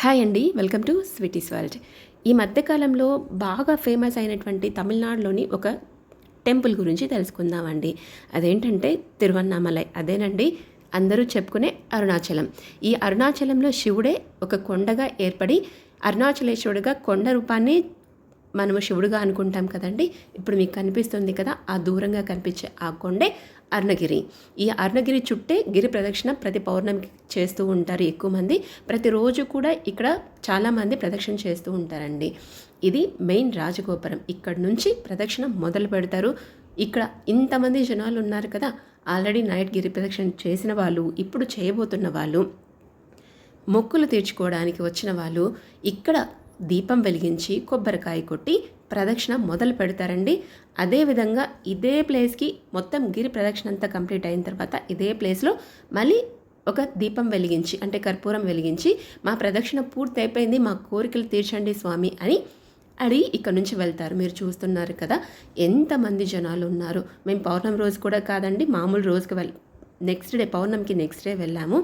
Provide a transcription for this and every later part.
Hi అండి. Welcome to Sweeties World. ఈ మధ్యకాలంలో బాగా ఫేమస్ అయినటువంటి తమిళనాడులోని ఒక టెంపుల్ గురించి తెలుసుకుందామండి. అదేంటంటే తిరువన్నామలై. అదేనండి అందరూ చెప్పుకునే అరుణాచలం. ఈ అరుణాచలంలో శివుడే ఒక కొండగా ఏర్పడి అరుణాచలేశ్వరుడుగా కొండ రూపాన్ని మనము శివుడుగా అనుకుంటాం కదండి. ఇప్పుడు మీకు కనిపిస్తుంది కదా ఆ దూరంగా కనిపించే ఆ కొండే అరుణగిరి. ఈ అరుణగిరి చుట్టే గిరి ప్రదక్షిణ ప్రతి పౌర్ణమికి చేస్తూ ఉంటారు ఎక్కువ మంది. ప్రతిరోజు కూడా ఇక్కడ చాలామంది ప్రదక్షిణ చేస్తూ ఉంటారండి. ఇది మెయిన్ రాజగోపురం. ఇక్కడ నుంచి ప్రదక్షిణ మొదలు పెడతారు. ఇక్కడ ఇంతమంది జనాలు ఉన్నారు కదా ఆల్రెడీ నైట్ గిరి ప్రదక్షిణ చేసిన వాళ్ళు ఇప్పుడు చేయబోతున్న వాళ్ళు మొక్కులు తీర్చుకోవడానికి వచ్చిన వాళ్ళు ఇక్కడ దీపం వెలిగించి కొబ్బరికాయ కొట్టి ప్రదక్షిణ మొదలు పెడతారండి. అదేవిధంగా ఇదే ప్లేస్కి మొత్తం గిరి ప్రదక్షిణ అంతా కంప్లీట్ అయిన తర్వాత ఇదే ప్లేస్లో మళ్ళీ ఒక దీపం వెలిగించి అంటే కర్పూరం వెలిగించి మా ప్రదక్షిణ పూర్తి అయిపోయింది మా కోరికలు తీర్చండి స్వామి అని అడిగి ఇక్కడ నుంచి వెళ్తారు. మీరు చూస్తున్నారు కదా ఎంతమంది జనాలు ఉన్నారు. మేము పౌర్ణమి రోజు కూడా కాదండి మామూలు రోజుకి వెళ్ నెక్స్ట్ డే పౌర్ణమికి నెక్స్ట్ డే వెళ్ళాము.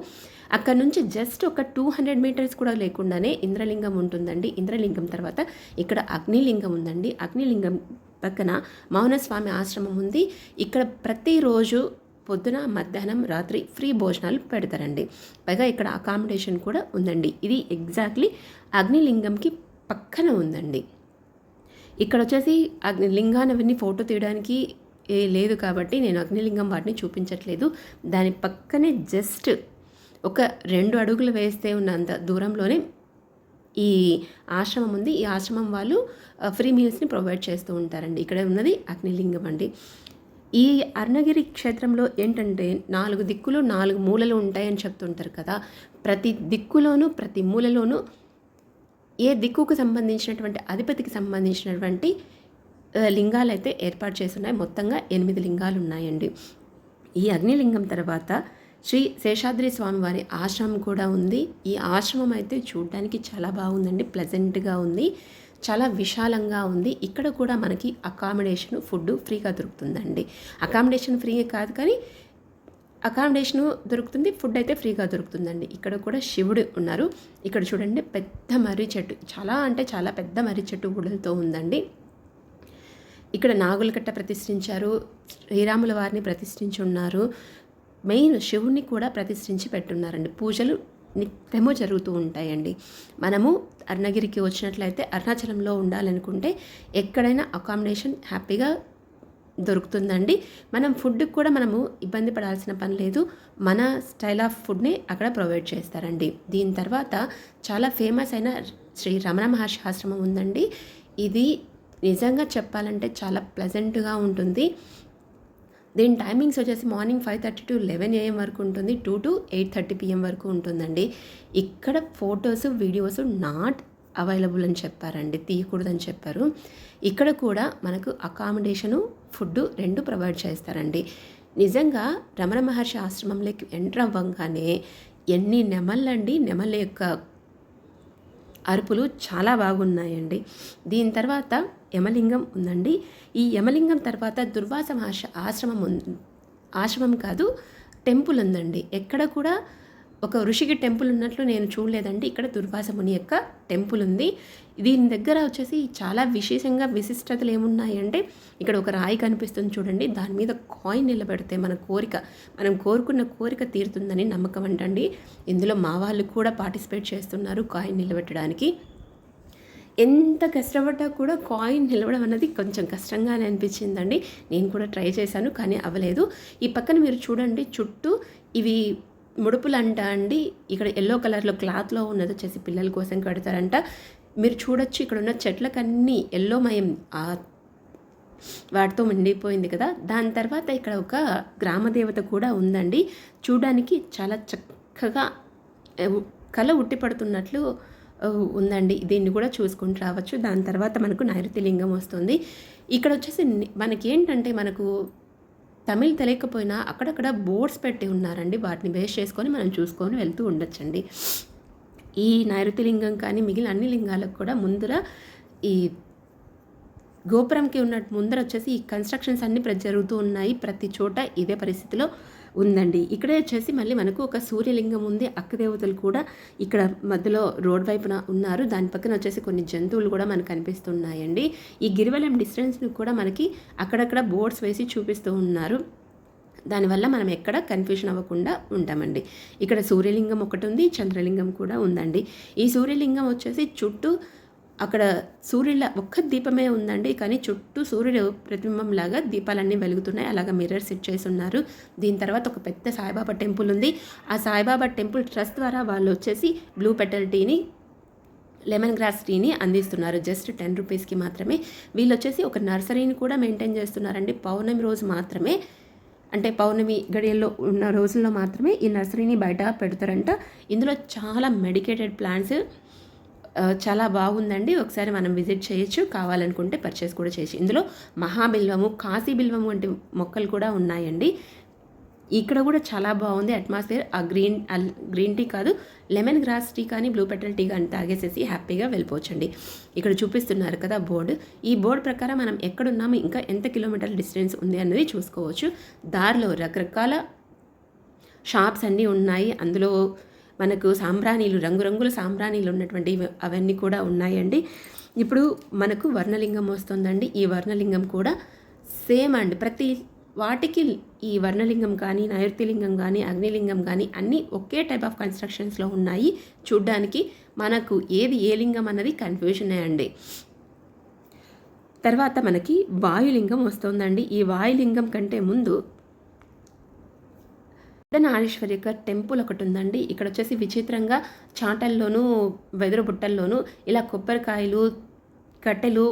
అక్కడ నుంచి జస్ట్ ఒక టూ హండ్రెడ్ మీటర్స్ కూడా లేకుండానే ఇంద్రలింగం ఉంటుందండి. ఇంద్రలింగం తర్వాత ఇక్కడ అగ్నిలింగం ఉందండి. అగ్నిలింగం పక్కన మౌనస్వామి ఆశ్రమం ఉంది. ఇక్కడ ప్రతిరోజు పొద్దున మధ్యాహ్నం రాత్రి ఫ్రీ భోజనాలు పెడతారండి. పైగా ఇక్కడ అకామిడేషన్ కూడా ఉందండి. ఇది ఎగ్జాక్ట్లీ అగ్నిలింగంకి పక్కన ఉందండి. ఇక్కడ వచ్చేసి అగ్ని లింగాన్ని ఫోటో తీయడానికి లేదు కాబట్టి నేను అగ్నిలింగం వాటిని చూపించట్లేదు. దాని పక్కనే జస్ట్ ఒక రెండు అడుగులు వేస్తే ఉన్నంత దూరంలోనే ఈ ఆశ్రమం ఉంది. ఈ ఆశ్రమం వాళ్ళు ఫ్రీ మీల్స్ని ప్రొవైడ్ చేస్తూ ఉంటారండి. ఇక్కడ ఉన్నది అగ్నిలింగం అండి. ఈ అరుణగిరి క్షేత్రంలో ఏంటంటే నాలుగు దిక్కులు నాలుగు మూలలు ఉంటాయని చెప్తుంటారు కదా. ప్రతి దిక్కులోనూ ప్రతి మూలలోనూ ఏ దిక్కుకు సంబంధించినటువంటి అధిపతికి సంబంధించినటువంటి లింగాలు అయితే ఏర్పాటు చేస్తున్నాయి మొత్తంగా ఎనిమిది లింగాలు ఉన్నాయండి. ఈ అగ్నిలింగం తర్వాత శ్రీ శేషాద్రి స్వామి వారి ఆశ్రమం కూడా ఉంది. ఈ ఆశ్రమం అయితే చూడడానికి చాలా బాగుందండి. ప్లెజెంట్గా ఉంది. చాలా విశాలంగా ఉంది. ఇక్కడ కూడా మనకి అకామిడేషన్ ఫుడ్ ఫ్రీగా దొరుకుతుందండి. అకామిడేషన్ ఫ్రీ కాదు కానీ అకామిడేషన్ దొరుకుతుంది ఫుడ్ అయితే ఫ్రీగా దొరుకుతుందండి. ఇక్కడ కూడా శివుడు ఉన్నారు. ఇక్కడ చూడండి పెద్ద మర్రి చెట్టు. చాలా అంటే చాలా పెద్ద మర్రి చెట్టు గుడలతో ఉందండి. ఇక్కడ నాగులకట్ట ప్రతిష్ఠించారు. శ్రీరాముల వారిని ప్రతిష్ఠించి ఉన్నారు. మెయిన్ శివుణ్ణి కూడా ప్రతిష్ఠించి పెట్టున్నారండి. పూజలు నిత్యము జరుగుతూ ఉంటాయండి. మనము అరుణగిరికి వచ్చినట్లయితే అరుణాచలంలో ఉండాలనుకుంటే ఎక్కడైనా అకామిడేషన్ హ్యాపీగా దొరుకుతుందండి. మనం ఫుడ్కి కూడా మనము ఇబ్బంది పడాల్సిన పని లేదు. మన స్టైల్ ఆఫ్ ఫుడ్ని అక్కడ ప్రొవైడ్ చేస్తారండి. దీని తర్వాత చాలా ఫేమస్ అయిన శ్రీ రమణ మహర్షి ఆశ్రమం ఉందండి. ఇది నిజంగా చెప్పాలంటే చాలా ప్లెజెంట్గా ఉంటుంది. దీని టైమింగ్స్ వచ్చేసి morning five thirty to eleven AM వరకు ఉంటుంది two to eight thirty PM వరకు ఉంటుందండి. ఇక్కడ ఫొటోస్ వీడియోస్ నాట్ అవైలబుల్ అని చెప్పారండి తీయకూడదని చెప్పారు. ఇక్కడ కూడా మనకు అకామిడేషను ఫుడ్ రెండు ప్రొవైడ్ చేస్తారండి. నిజంగా రమణ మహర్షి ఆశ్రమంలోకి ఎంటర్ అవ్వగానే ఎన్ని నెమళ్ళండి నెమళ్ళ యొక్క అరుపులు చాలా బాగున్నాయండి. దీని తర్వాత యమలింగం ఉందండి. ఈ యమలింగం తర్వాత దుర్వాస ఆశ్రమం ఆశ్రమం కాదు టెంపుల్ ఉందండి. ఎక్కడ కూడా ఒక ఋషికి టెంపుల్ ఉన్నట్లు నేను చూడలేదండి. ఇక్కడ దుర్వాస ముని యొక్క టెంపుల్ ఉంది. దీని దగ్గర వచ్చేసి చాలా విశేషంగా విశిష్టతలు ఏమున్నాయంటే ఇక్కడ ఒక రాయి కనిపిస్తుంది చూడండి. దాని మీద కాయిన్ నిలబెడితే మన కోరిక మనం కోరుకున్న కోరిక తీరుతుందని నమ్మకం అంటండి. ఇందులో మా వాళ్ళు కూడా పార్టిసిపేట్ చేస్తున్నారు కాయిన్ నిలబెట్టడానికి. ఎంత కష్టపడ్డా కూడా కాయిన్ నిలవడం అన్నది కొంచెం కష్టంగానే అనిపించిందండి. నేను కూడా ట్రై చేశాను కానీ అవ్వలేదు ఈ పక్కన మీరు చూడండి చుట్టూ ఇవి ముడుపులు అంట అండి. ఇక్కడ ఎల్లో కలర్లో క్లాత్లో ఉన్నది వచ్చేసి పిల్లల కోసం కడతారంట. మీరు చూడొచ్చు ఇక్కడ ఉన్న చెట్లకన్నీ ఎల్లో మయం. వాటితో నిండిపోయింది కదా. దాని తర్వాత ఇక్కడ ఒక గ్రామదేవత కూడా ఉందండి. చూడడానికి చాలా చక్కగా కళ ఉట్టిపడుతున్నట్లు ఉందండి. దీన్ని కూడా చూసుకుంటూ రావచ్చు. దాని తర్వాత మనకు నైరుతి లింగం వస్తుంది. ఇక్కడ వచ్చేసి మనకి ఏంటంటే మనకు తమిళ్ తెలియకపోయినా అక్కడక్కడ బోర్డ్స్ పెట్టి ఉన్నారండి. వాటిని బేస్ చేసుకొని మనం చూసుకొని వెళ్తూ ఉండొచ్చండి. ఈ నైరుతి లింగం కానీ మిగిలిన అన్ని లింగాలకు కూడా ముందర ఈ గోపురంకి ఉన్న ముందర వచ్చేసి ఈ కన్స్ట్రక్షన్స్ అన్ని జరుగుతూ ఉన్నాయి. ప్రతి చోట ఇదే పరిస్థితిలో ఉందండి. ఇక్కడే వచ్చేసి మళ్ళీ మనకు ఒక సూర్యలింగం ఉంది. అక్కదేవతలు కూడా ఇక్కడ మధ్యలో రోడ్ వైపున ఉన్నారు. దాని పక్కన వచ్చేసి కొన్ని జంతువులు కూడా మనకు కనిపిస్తున్నాయండి. ఈ గిరివలం డిస్టెన్స్ని కూడా మనకి అక్కడక్కడ బోర్డ్స్ వేసి చూపిస్తూ ఉన్నారు. దానివల్ల మనం ఎక్కడ కన్ఫ్యూషన్ అవ్వకుండా ఉంటామండి. ఇక్కడ సూర్యలింగం ఒకటి ఉంది చంద్రలింగం కూడా ఉందండి. ఈ సూర్యలింగం వచ్చేసి చుట్టూ అక్కడ సూర్యుల ఒక్క దీపమే ఉందండి. కానీ చుట్టూ సూర్యుడు ప్రతిబింబంలాగా దీపాలన్నీ వెలుగుతున్నాయి. అలాగా మిర్రర్ సెట్ చేసి ఉన్నారు దీని తర్వాత ఒక పెద్ద సాయిబాబా టెంపుల్ ఉంది. ఆ సాయిబాబా టెంపుల్ ట్రస్ట్ ద్వారా వాళ్ళు వచ్చేసి బ్లూ పెటల్ టీని లెమన్ గ్రాస్ టీని అందిస్తున్నారు. జస్ట్ టెన్ రూపీస్కి మాత్రమే. వీళ్ళు వచ్చేసి ఒక నర్సరీని కూడా మెయింటైన్ చేస్తున్నారండి. పౌర్ణమి రోజు మాత్రమే. అంటే పౌర్ణమి గడియల్లో ఉన్న రోజుల్లో మాత్రమే ఈ నర్సరీని బయట పెడతారంట. ఇందులో చాలా మెడికేటెడ్ ప్లాంట్స్ చాలా బాగుందండి. ఒకసారి మనం విజిట్ చేయొచ్చు. కావాలనుకుంటే పర్చేస్ కూడా చేయొచ్చు. ఇందులో మహాబిల్వము కాశీ బిల్వము వంటి మొక్కలు కూడా ఉన్నాయండి. ఇక్కడ కూడా చాలా బాగుంది. అట్మాస్ఫియర్ ఆ గ్రీన్ గ్రీన్ టీ కాదు లెమన్ గ్రాస్ టీ కానీ బ్లూ పెటల్ టీ కానీ తాగేసేసి హ్యాపీగా వెళ్ళిపోవచ్చండి. ఇక్కడ చూపిస్తున్నారు కదా బోర్డు. ఈ బోర్డు ప్రకారం మనం ఎక్కడున్నాము ఇంకా ఎంత కిలోమీటర్ల డిస్టెన్స్ ఉంది అన్నది చూసుకోవచ్చు. దారిలో రకరకాల షాప్స్ అన్నీ ఉన్నాయి. అందులో మనకు సాంబ్రాణీలు రంగురంగుల సాంబ్రాణీలు ఉన్నటువంటి అవన్నీ కూడా ఉన్నాయండి. ఇప్పుడు మనకు వర్ణలింగం వస్తుందండి. ఈ వర్ణలింగం కూడా సేమ్ అండి. ప్రతి వాటికి ఈ వర్ణలింగం కానీ నైరుతిలింగం కానీ అగ్నిలింగం కానీ అన్నీ ఒకే టైప్ ఆఫ్ కన్స్ట్రక్షన్స్లో ఉన్నాయి. చూడ్డానికి మనకు ఏది ఏ లింగం అన్నది కన్ఫ్యూజనే అండి. తర్వాత మనకి వాయులింగం వస్తుందండి. ఈ వాయులింగం కంటే ముందు నారేశ్వరి యొక్క టెంపుల్ ఒకటి ఉందండి ఇక్కడ వచ్చేసి విచిత్రంగా చాటల్లోనూ వెదురు బుట్టల్లోనూ ఇలా కొబ్బరికాయలు కట్టెలు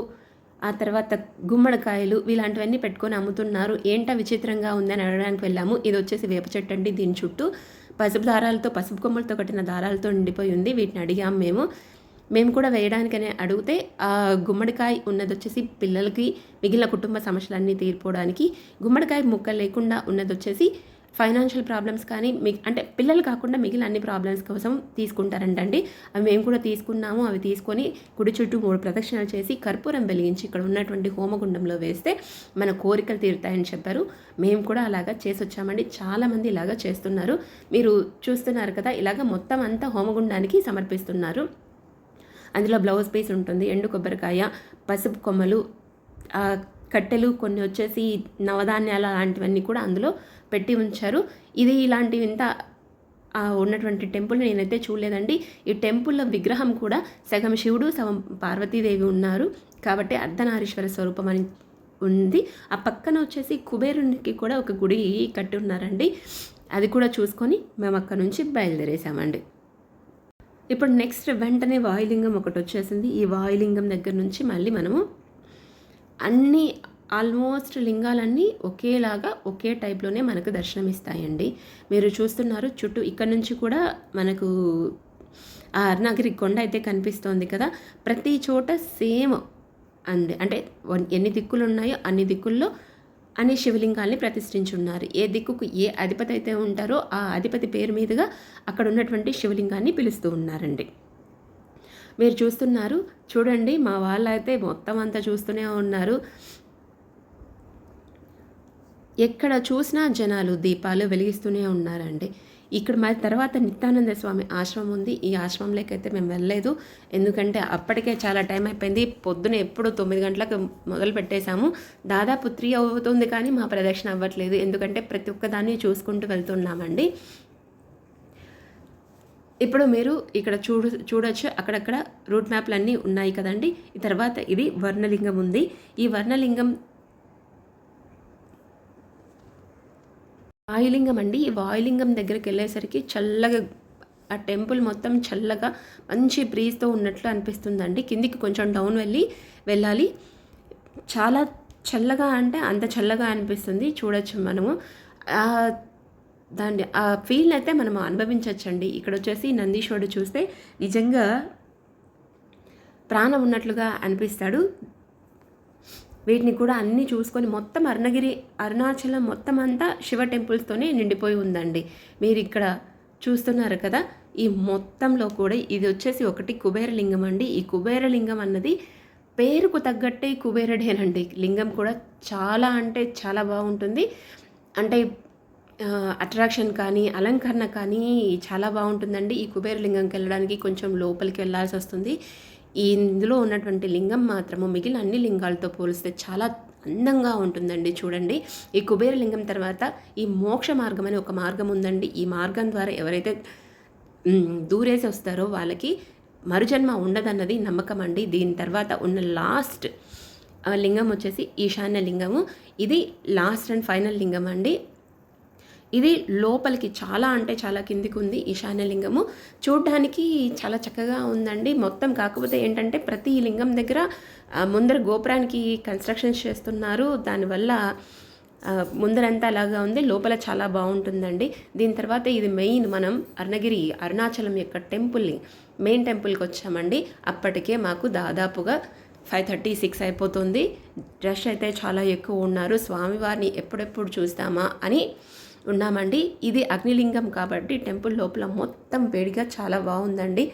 ఆ తర్వాత గుమ్మడికాయలు ఇలాంటివన్నీ పెట్టుకొని అమ్ముతున్నారు. ఏంటో విచిత్రంగా ఉందని అడగడానికి వెళ్ళాము. ఇది వచ్చేసి వేప చెట్టు అండి దీని చుట్టూ. పసుపు దారాలతో పసుపు కొమ్మలతో కట్టిన దారాలతో నిండిపోయి ఉంది వీటిని అడిగాము మేము. మేము కూడా వేయడానికనే అడిగితే ఆ గుమ్మడికాయ ఉన్నది వచ్చేసి పిల్లలకి మిగిలిన కుటుంబ సమస్యలన్నీ తీర్పోవడానికి గుమ్మడికాయ ముక్క లేకుండా ఉన్నది వచ్చేసి ఫైనాన్షియల్ ప్రాబ్లమ్స్ కానీ మీ అంటే పిల్లలు కాకుండా మిగిలిన అన్ని ప్రాబ్లమ్స్ కోసం తీసుకుంటారంటండి. అవి మేము కూడా తీసుకున్నాము. అవి తీసుకొని కుడి చుట్టూ మూడు ప్రదక్షిణలు చేసి కర్పూరం వెలిగించి ఇక్కడ ఉన్నటువంటి హోమగుండంలో వేస్తే మన కోరికలు తీరుతాయని చెప్పారు. మేము కూడా అలాగా చేసి వచ్చామండి చాలామంది ఇలాగా చేస్తున్నారు. మీరు చూస్తున్నారు కదా ఇలాగ మొత్తం అంతా హోమగుండానికి సమర్పిస్తున్నారు. అందులో బ్లౌజ్ పీస్ ఉంటుంది ఎండు కొబ్బరికాయ పసుపు కొమ్మలు కట్టెలు కొన్ని వచ్చేసి నవధాన్యాలు అలాంటివన్నీ కూడా అందులో పెట్టి ఉంచారు. ఇది ఇలాంటివి ఇంత ఉన్నటువంటి టెంపుల్ నేనైతే చూడలేదండి. ఈ టెంపుల్లో విగ్రహం కూడా సగం శివుడు సగం పార్వతీదేవి ఉన్నారు. కాబట్టి అర్ధనారీశ్వర స్వరూపం అని ఉంది. ఆ పక్కన వచ్చేసి కుబేరునికి కూడా ఒక గుడి కట్టి ఉన్నారండి. అది కూడా చూసుకొని మేము అక్కడ నుంచి బయలుదేరేసామండి ఇప్పుడు నెక్స్ట్ వెంటనే వాయులింగం ఒకటి వచ్చేసింది. ఈ వాయులింగం దగ్గర నుంచి మళ్ళీ మనము అన్ని ఆల్మోస్ట్ లింగాలన్నీ ఒకేలాగా ఒకే టైప్లోనే మనకు దర్శనమిస్తాయండి. మీరు చూస్తున్నారు చుట్టూ ఇక్కడ నుంచి కూడా మనకు ఆ అరుణగిరి కొండ అయితే కనిపిస్తోంది కదా. ప్రతి చోట సేమ్ అంది అంటే ఎన్ని దిక్కులు ఉన్నాయో అన్ని దిక్కుల్లో అన్ని శివలింగాల్ని ప్రతిష్ఠించున్నారు. ఏ దిక్కుకు ఏ అధిపతి అయితే ఉంటారో ఆ అధిపతి పేరు మీదుగా అక్కడ ఉన్నటువంటి శివలింగాన్ని పిలుస్తూ ఉన్నారండి. మీరు చూస్తున్నారు. చూడండి మా వాళ్ళైతే మొత్తం అంతా చూస్తూనే ఉన్నారు. ఎక్కడ చూసినా జనాలు దీపాలు వెలిగిస్తూనే ఉన్నారండి. ఇక్కడ మరి తర్వాత నిత్యానంద స్వామి ఆశ్రమం ఉంది. ఈ ఆశ్రమంలోకి అయితే మేము వెళ్ళలేదు. ఎందుకంటే అప్పటికే చాలా టైం అయిపోయింది. పొద్దున ఎప్పుడు తొమ్మిది గంటలకు మొదలు పెట్టేశాము. దాదాపు త్రీ అవుతుంది కానీ మా ప్రదక్షిణ అవ్వట్లేదు. ఎందుకంటే ప్రతి ఒక్కదాన్ని చూసుకుంటూ వెళ్తున్నామండి. ఇప్పుడు మీరు ఇక్కడ చూడు చూడొచ్చు అక్కడక్కడ రూట్ మ్యాప్లు అన్నీ ఉన్నాయి కదండి. తర్వాత ఇది వర్ణలింగం ఉంది. ఈ వర్ణలింగం వాయులింగం అండి. ఈ వాయులింగం దగ్గరికి వెళ్ళేసరికి చల్లగా ఆ టెంపుల్ మొత్తం చల్లగా మంచి బ్రీజ్తో ఉన్నట్లు అనిపిస్తుందండి. కిందికి కొంచెం డౌన్ వెళ్ళి వెళ్ళాలి. చాలా చల్లగా అంటే అంత చల్లగా అనిపిస్తుంది. చూడొచ్చు మనము. దాన్ని ఆ ఫీల్ అయితే మనం అనుభవించవచ్చండి ఇక్కడ వచ్చేసి నందీశ్వరుడు చూస్తే నిజంగా ప్రాణం ఉన్నట్లుగా అనిపిస్తాడు. వీటిని కూడా అన్నీ చూసుకొని మొత్తం అరుణగిరి అరుణాచలం మొత్తం అంతా శివ టెంపుల్స్తోనే నిండిపోయి ఉందండి. మీరు ఇక్కడ చూస్తున్నారు కదా ఈ మొత్తంలో కూడా ఇది వచ్చేసి ఒకటి కుబేరలింగం అండి. ఈ కుబేరలింగం అన్నది పేరుకు తగ్గట్టే కుబేరుడేనండి. లింగం కూడా చాలా అంటే చాలా బాగుంటుంది. అంటే అట్రాక్షన్ కానీ అలంకరణ కానీ చాలా బాగుంటుందండి. ఈ కుబేర లింగంకి వెళ్ళడానికి కొంచెం లోపలికి వెళ్ళాల్సి వస్తుంది. ఇందులో ఉన్నటువంటి లింగం మాత్రము మిగిలిన అన్ని లింగాలతో పోలిస్తే చాలా అందంగా ఉంటుందండి చూడండి. ఈ కుబేర లింగం తర్వాత ఈ మోక్ష మార్గం అనే ఒక మార్గం ఉందండి. ఈ మార్గం ద్వారా ఎవరైతే దూరేసి వస్తారో వాళ్ళకి మరుజన్మ ఉండదన్నది నమ్మకం అండి. దీని తర్వాత ఉన్న లాస్ట్ లింగం వచ్చేసి ఈశాన్య లింగము. ఇది లాస్ట్ అండ్ ఫైనల్ లింగం అండి. ఇది లోపలికి చాలా అంటే చాలా కిందికి ఉంది ఈశాన్య లింగము చాలా చక్కగా ఉందండి. మొత్తం కాకపోతే ఏంటంటే ప్రతి లింగం దగ్గర ముందర గోపురానికి కన్స్ట్రక్షన్స్ చేస్తున్నారు. దానివల్ల ముందరంతా అలాగా ఉంది. లోపల చాలా బాగుంటుందండి. దీని తర్వాత ఇది మెయిన్ మనం అరుణగిరి అరుణాచలం యొక్క టెంపుల్ని మెయిన్ టెంపుల్కి వచ్చామండి. అప్పటికే మాకు దాదాపుగా ఫైవ్ థర్టీ సిక్స్ అయిపోతుంది. రష్ అయితే చాలా ఎక్కువ ఉన్నారు. స్వామివారిని ఎప్పుడెప్పుడు చూస్తామా అని ఉన్నామండి. ఇది అగ్నిలింగం కాబట్టి టెంపుల్ లోపల మొత్తం వేడిగా చాలా బాగుందండి.